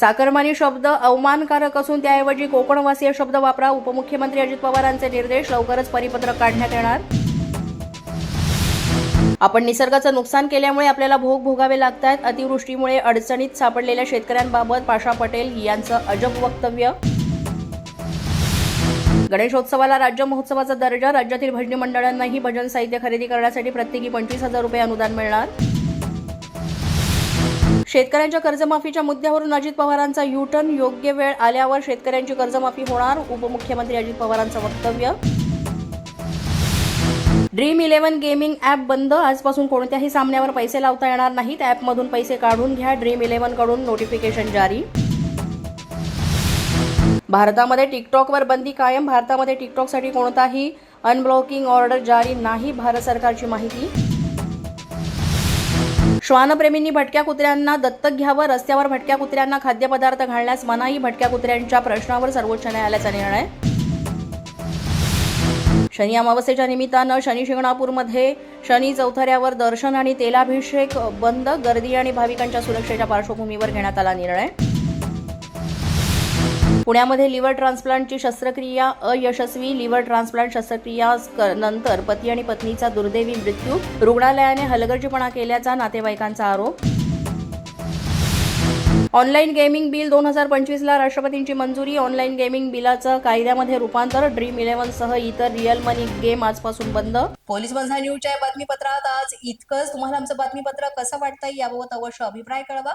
चाकरमानी शब्द अवमानकारक असून त्याऐवजी कोकणवासीय शब्द वापरा. उपमुख्यमंत्री अजित पवारांचे निर्देश लवकरच परिपत्रक काढण्यात येणार. आपण निसर्गाचं नुकसान केल्यामुळे आपल्याला भोग भोगावे लागत आहेत अतिवृष्टीमुळे अडचणीत सापडलेल्या शेतकऱ्यांबाबत पाशा पटेल यांचं अजब वक्तव्य. गणेशोत्सवाला राज्य महोत्सवाचा दर्जा. राज्यातील भजनी मंडळांनाही भजन साहित्य खरेदी करण्यासाठी प्रत्येकी पंचवीस हजार रुपये अनुदान मिळणार. शेतकऱ्यांच्या कर्जमाफीच्या मुद्द्यावरून अजित पवारांचा युटर्न योग्य वेळ आल्यावर शेतकऱ्यांची कर्जमाफी होणार उपमुख्यमंत्री अजित पवारांचं वक्तव्य. ड्रीम इलेव्हन गेमिंग ॲप बंद. आजपासून कोणत्याही सामन्यावर पैसे लावता येणार नाहीत. ॲपमधून पैसे काढून घ्या. ड्रीम इलेव्हनकडून नोटिफिकेशन जारी. भारतामध्ये टिकटॉकवर बंदी कायम. भारतामध्ये टिकटॉकसाठी कोणताही अनब्लॉकिंग ऑर्डर जारी नाही. भारत सरकारची माहिती. श्वानप्रेमींनी भटक्या कुत्र्यांना दत्तक घ्यावं रस्त्यावर भटक्या कुत्र्यांना खाद्यपदार्थ घालण्यास मनाई भटक्या कुत्र्यांच्या प्रश्नावर सर्वोच्च न्यायालयाचा निर्णय. शनी अमावस्येच्या निमित्तानं शनी शिंगणापूरमध्ये शनी चौथऱ्यावर दर्शन आणि तेलाभिषेक बंद गर्दी आणि भाविकांच्या सुरक्षेच्या पार्श्वभूमीवर घेण्यात आला निर्णय. पुण्यामध्ये लिव्हर ट्रान्सप्लांटची शस्त्रक्रिया अयशस्वी लिव्हर ट्रान्सप्लांट शस्त्रक्रिया नंतर पती आणि पत्नीचा दुर्दैवी मृत्यू रुग्णालयाने हलगर्जीपणा केल्याचा नातेवाईकांचा आरोप. ऑनलाईन गेमिंग बिल दोन हजार पंचवीसला राष्ट्रपतींची मंजुरी. ऑनलाईन गेमिंग बिलाचं कायद्यामध्ये रूपांतर. ड्रीम इलेव्हन सह इतर रिअल मनी गेम आजपासून बंद. पोलीस बंधा न्यूजच्या बातमीपत्रात आज इतकंच. तुम्हाला आमचं बातमीपत्र कसं वाटतंय याबाबत अवश्य अभिप्राय कळवा.